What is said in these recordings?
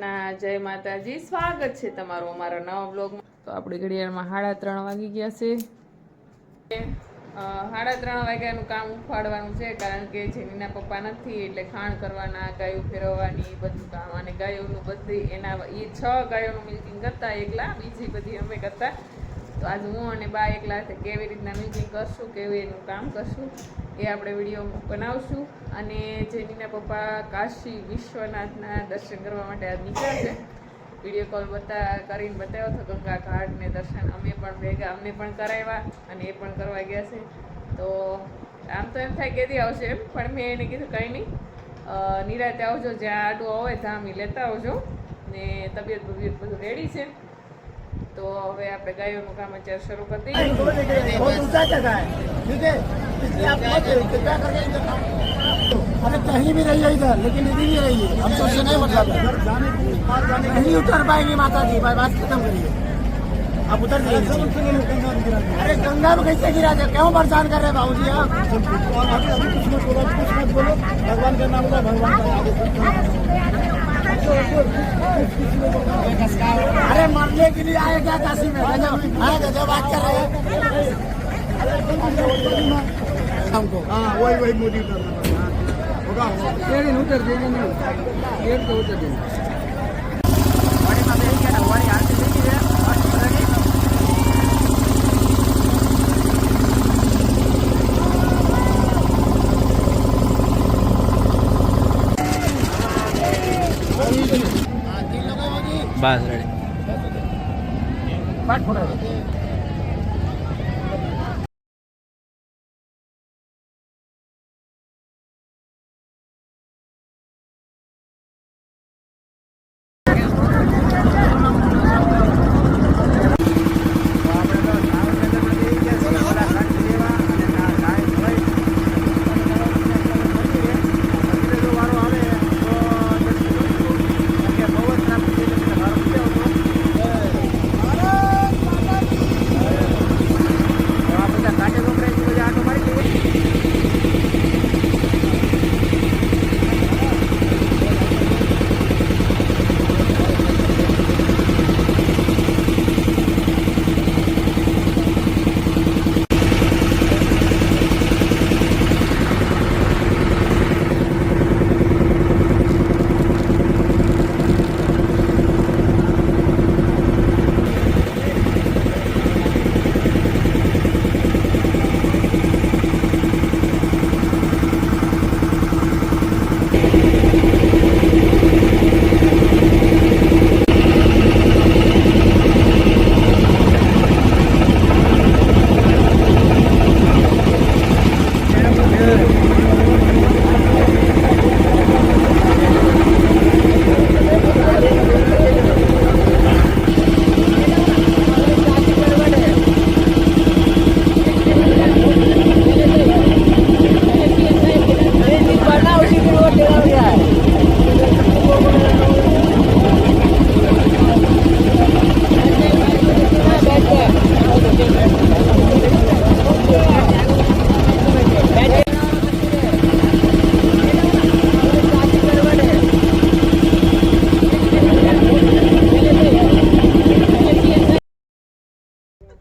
ના જય માતાજી. સ્વાગત છે તમારું અમારા નવા બ્લોગમાં. તો આપણે ઘડિયાળમાં સાડા ત્રણ વાગી ગયા છે. સાડા ત્રણ વાગ્યાનું કામ ઉફાડવાનું છે કારણ કે જેનીના પપ્પા નથી એટલે ખાણ કરવાના ગાયો ફેરવવાની બધું કામ. અને ગાયોનું બધી એના એ છ ગાયોનું મિલ્કિંગ કરતા એકલા બીજી બધી અમે કરતા. તો આજ હું અને બા એકલા કેવી રીતના મિલ્કિંગ કરશું, કેવી એનું કામ કરશું, એ આપણે વીડિયો બનાવશું. અને જેનીના પપ્પા કાશી વિશ્વનાથના દર્શન કરવા માટે આજ છે. વીડિયો કોલ બતા, કરીને બતાવ્યો હતો ગંગા ઘાટને દર્શન અમે પણ ભેગા અમને પણ કરાવ્યા અને એ પણ કરવા ગયા છે. તો આમ તો એમ થાય કેદી આવશે એમ, પણ મેં એને કીધું કંઈ નહીં. નિરાતે આવજો, જ્યાં આડું હોય અમે લેતા આવજો. ને તબિયત બબિયત બધું રેડી છે. તો હવે આપણે ગાયોનું કામ અત્યારે શરૂ કરી દઈએ बहुत ऊंचा जगह है ठीक है इसलिए आप मत कृपया करके इधर आओ। अरे कहीं भी रहिए इधर लेकिन इधर ही रहिए हम तो उससे नहीं मतलब है नहीं उतर पाएंगे माता जी भाई बात खत्म करिए आप उतर जाइए अरे गंगा में कैसे गिरा दे क्यों परेशान कर रहे हैं बाबू जी आप भगवान का नाम भगवान अरे मरने के लिए आए क्या काशी में गजब हाँ, गजब बात कर रहे हैं हमको हाँ वही वही मोदी करना होगा उतर देंगे गेट तो उतर देंगे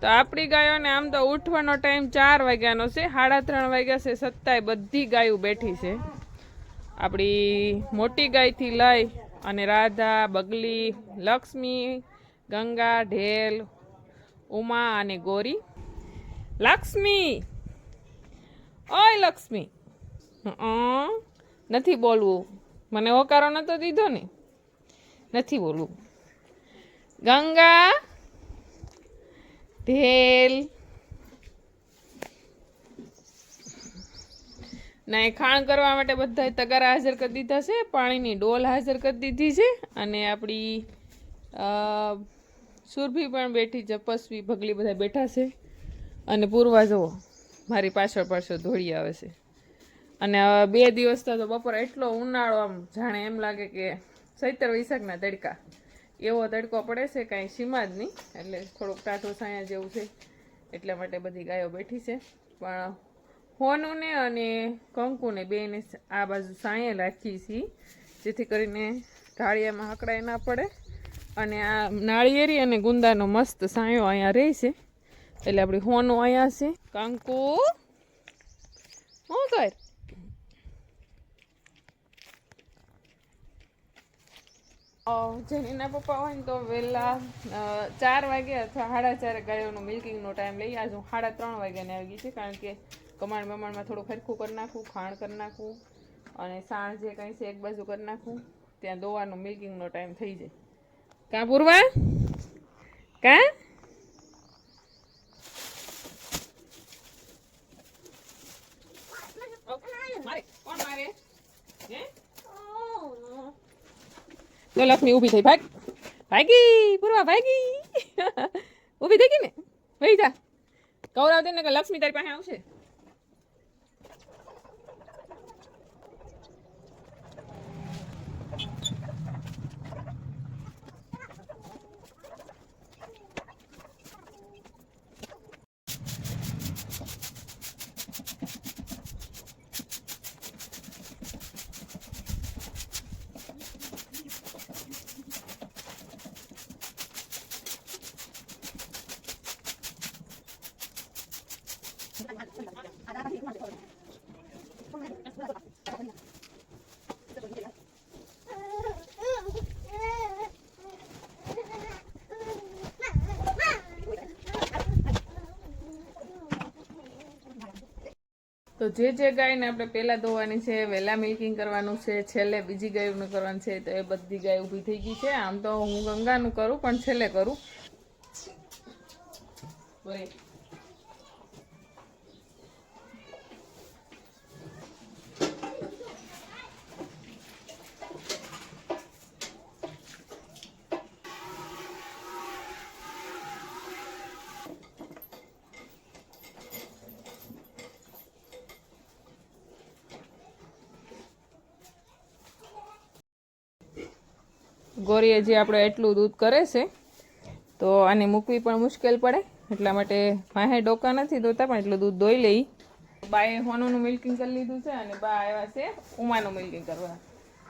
તો આપણી ગાયોને આમ તો ઉઠવાનો ટાઈમ ચાર વાગ્યાનો છે, સાડા ત્રણ વાગ્યા છે સત્તાય બધી ગાયો બેઠી છે. આપણી મોટી ગાયથી લઈ અને રાધા, બગલી, લક્ષ્મી, ગંગા, ઢેલ, ઉમા અને ગોરી. લક્ષ્મી! ઓય લક્ષ્મી! નથી બોલવું. મને હોકારો નતો દીધો ને? નથી બોલવું. ગંગા! ઢેલ ના એ ખાણ કરવા માટે બધા તગારા હાજર કરી દીધા છે, પાણીની ડોલ હાજર કરી દીધી છે અને આપણી સુરભી પણ બેઠી છે, પસવી ભગલી બધા બેઠા છે. અને પૂર્વા જુઓ, મારી પાછળ પાછળ ધોળી આવે છે. અને બે દિવસ તો બપોર એટલો ઉનાળો આમ જાણે એમ લાગે કે સૈતર વૈશાખના તડકા. એવો તડકો પડે છે કાંઈ સીમા જ નહીં. એટલે થોડુંક ટાઢું સાયા જેવું છે. એટલા માટે બધી ગાયો બેઠી છે. પણ હોનુને અને કંકુને બેને આ બાજુ સાંયે રાખી છીએ જેથી કરીને ઢાળિયામાં હકડાઈ ના પડે. અને આ નાળિયેરી અને ગુંદાનો મસ્ત સાયો અહીંયા રહે છે. એટલે આપણી હોનું અહીંયા છે. કંકુ, શું કર? જેનીના પપ્પા હોય ને તો વહેલા ચાર વાગે અથવા સાડા ચારે ગાયોનો મિલ્કિંગનો ટાઈમ લઈ આજે હું સાડા ત્રણ વાગ્યાને આવી ગઈ છે, કારણ કે કમાણ બમાણમાં થોડું ફરખું કરી નાખું ખાણ કરી નાખું અને સાણ જે કંઈ છે એક બાજુ કરી નાખું, ત્યાં દોવાનો મિલ્કિંગનો ટાઈમ થઈ જાય. કાં પૂરવા? કાં? મારે તો લક્ષ્મી ઊભી થઈ ભાગ ભાગી પૂર્વા ભાગી ઊભી થઈ ગઈ ને વહી જા કૌરવ તેને કે લક્ષ્મી તારી પાસે આવશે તો જે જે ગાયને આપણે પહેલાં ધોવાની છે, વહેલા મિલ્કિંગ કરવાનું છે, છેલ્લે બીજી ગાયનું કરવાનું છે, તો એ બધી ગાય ઊભી થઈ ગઈ છે આમ તો હું ગંગાનું કરું, પણ છેલ્લે કરું બોલે. ગોરીએ જે આપણે એટલું દૂધ કરે છે, તો આને મૂકવી પણ મુશ્કેલ પડે. એટલા માટે વાહે ડોકા નથી દોતા પણ એટલું દૂધ દોઈ લઈ. બાએ હોનોનું મિલ્કિંગ કરી લીધું છે અને બા આવ્યા છે ઉમાનું મિલ્કિંગ કરવા.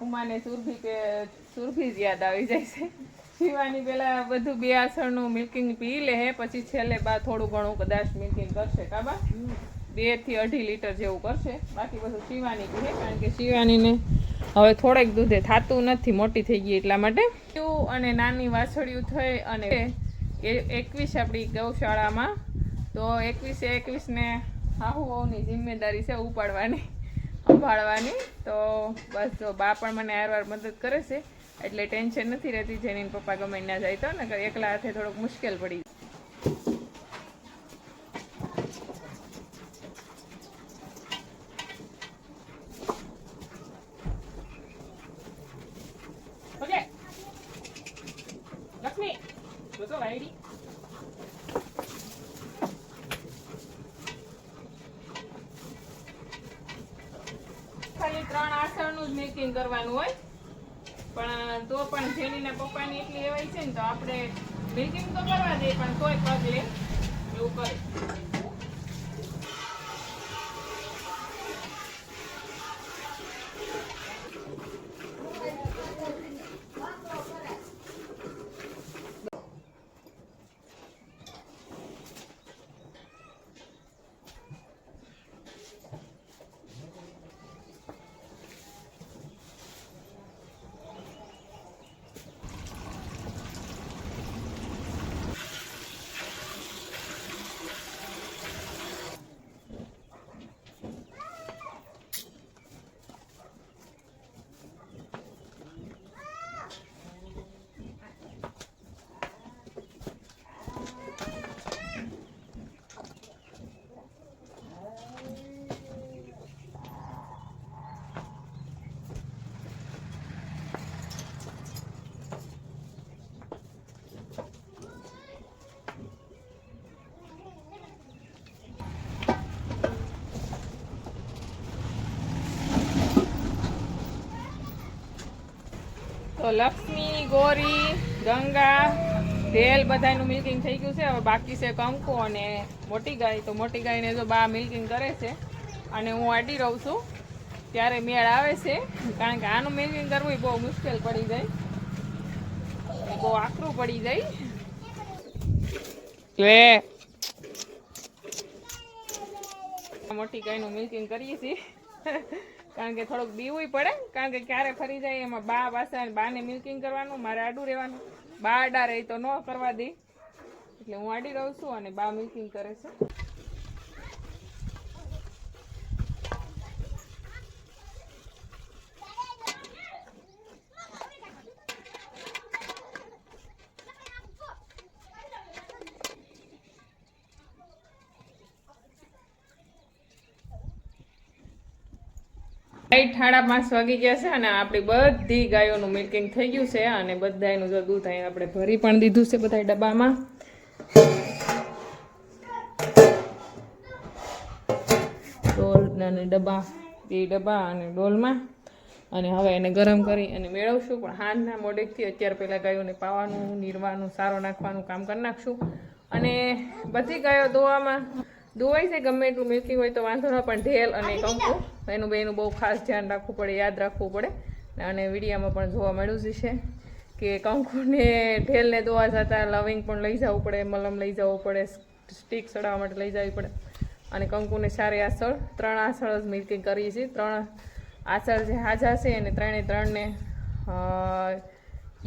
ઉમાને સુરભી કે, સુરભી જ યાદ આવી જાય છે. પીવાની પહેલાં બધું બે આસણનું મિલ્કિંગ પી લે, પછી છેલ્લે બા થોડું ઘણું કદાચ મિલ્કિંગ કરશે કાબા બે? થી અઢી લીટર જેવું કરશે. બાકી બધું શિવાની પીએ કારણ કે શિવાનીને હવે થોડેક દૂધે થાતું નથી, મોટી થઈ ગઈ એટલા માટે. અને નાની વાછડિયું થઈ અને એકવીસ આપણી ગૌશાળામાં. તો એકવીસે એકવીસને હાહુ જિમ્મેદારી છે ઉપાડવાની, સંભાળવાની. તો બસ જો બા પણ મને હારવાર મદદ કરે છે, એટલે ટેન્શન નથી રહેતી જેની પપ્પા ગમે ના જાય તો, નકર એકલા હાથે થોડુંક મુશ્કેલ પડી ઓકે લક્ષ્મી જોતો વાયડી ખાલી ત્રણ આસણનું જ મેકિંગ કરવાનું હોય. પણ તો પણ જેનીના પપ્પાની એટલી એવાય છે ને તો આપણે મેકિંગ તો કરવા દે, પણ તોય પગ લે. એવું કરે. લક્ષ્મી, ગોરી, ગંગા ભેલ બધાનું મિલ્કિંગ થઈ ગયું છે. હવે બાકી છે કંકુ અને મોટી ગાય. તો મોટી ગાયને જો બા મિલ્કિંગ કરે છે અને હું આડી રહું છું, ત્યારે મેળ આવે છે. કારણ કે આનું મિલ્કિંગ કરવું એ બહુ મુશ્કેલ પડી જાય. બહુ આકરું પડી જાય. લે મોટી ગાયનું મિલ્કિંગ કરીએ છીએ. કારણ કે થોડુંક બીવું પડે, કારણ કે ક્યારે ફરી જાય એમાં બા પાસે બાને મિલ્કિંગ કરવાનું, મારે આડું રહેવાનું. બા આડા રહી તો ન કરવા દે. એટલે હું આડી રહું છું અને બા મિલ્કિંગ કરે છે. રાઈટ સાડા પાંચ વાગી ગયા છે અને આપણી બધી ગાયોનું મિલ્કિંગ થઈ ગયું છે અને બધાયનું જો દૂધ અહીં આપણે ભરી પણ દીધું છે બધા ડબ્બામાં. ડોલ અને ડબ્બા, બે ડબ્બા અને ડોલમાં. અને હવે એને ગરમ કરી અને મેળવશું, પણ હાંજના મોડેકથી અત્યારે પહેલાં ગાયોને પાવાનું, નીરવાનું, સારો નાખવાનું કામ કરી નાખશું. અને બધી ગાયો દોવામાં દોવાય છે ગમે એટલું મિલ્કિંગ હોય તો વાંધો ન પણ ઢેલ અને કંકુ. એનું બેનું બહુ ખાસ ધ્યાન રાખવું પડે યાદ રાખવું પડે. અને વિડીયામાં પણ જોવા મળ્યું છે કે કંકુને ઢેલને દોવા જતાં લવિંગ પણ લઈ જવું પડે મલમ લઈ જવું પડે સ્ટીક ચડાવવા માટે લઈ જવી પડે. અને કંકુને સારી આસળ ત્રણ આસળ જ મિલ્કિંગ કરીએ છીએ. ત્રણ આસળ જે હાજા છે એને ત્રણે ત્રણને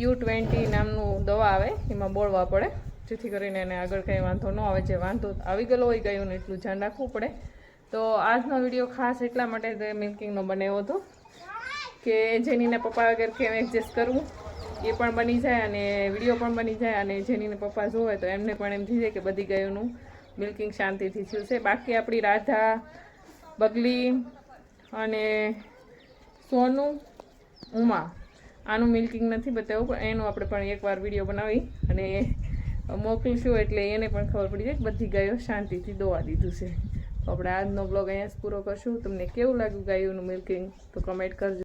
યુ ટ્વેન્ટી નામનું દવા આવે એમાં બોળવા પડે. જેથી કરીને એને આગળ કંઈ વાંધો ન આવે, જે વાંધો આવી ગયેલો હોય ગયું એટલું ધ્યાન રાખવું પડે. તો આજનો વીડિયો ખાસ એટલા માટે તે મિલ્કિંગનો બનાવ્યો હતો કે જેનીના પપ્પા વગર કેમ એડજસ્ટ કરવું, એ પણ બની જાય અને વીડિયો પણ બની જાય અને જેનીને પપ્પા જોવે તો એમને પણ એમ થઈ જાય કે બધી ગાયોનું મિલ્કિંગ શાંતિથી થયું બાકી આપણી રાધા, બગલી અને સોનું, ઉમા, આનું મિલ્કિંગ નથી બતાવ્યું, પણ એનું આપણે પણ એકવાર વીડિયો બનાવી અને મોકલીશું એટલે એને પણ ખબર પડી જાય કે બધી ગાયો શાંતિથી દોવા દીધું છે. તો આપણે આજનો બ્લોગ અહીંયા જ પૂરો કરશું. તમને કેવું લાગ્યું ગાયોનું મિલ્કિંગ તો કમેન્ટ કરજો.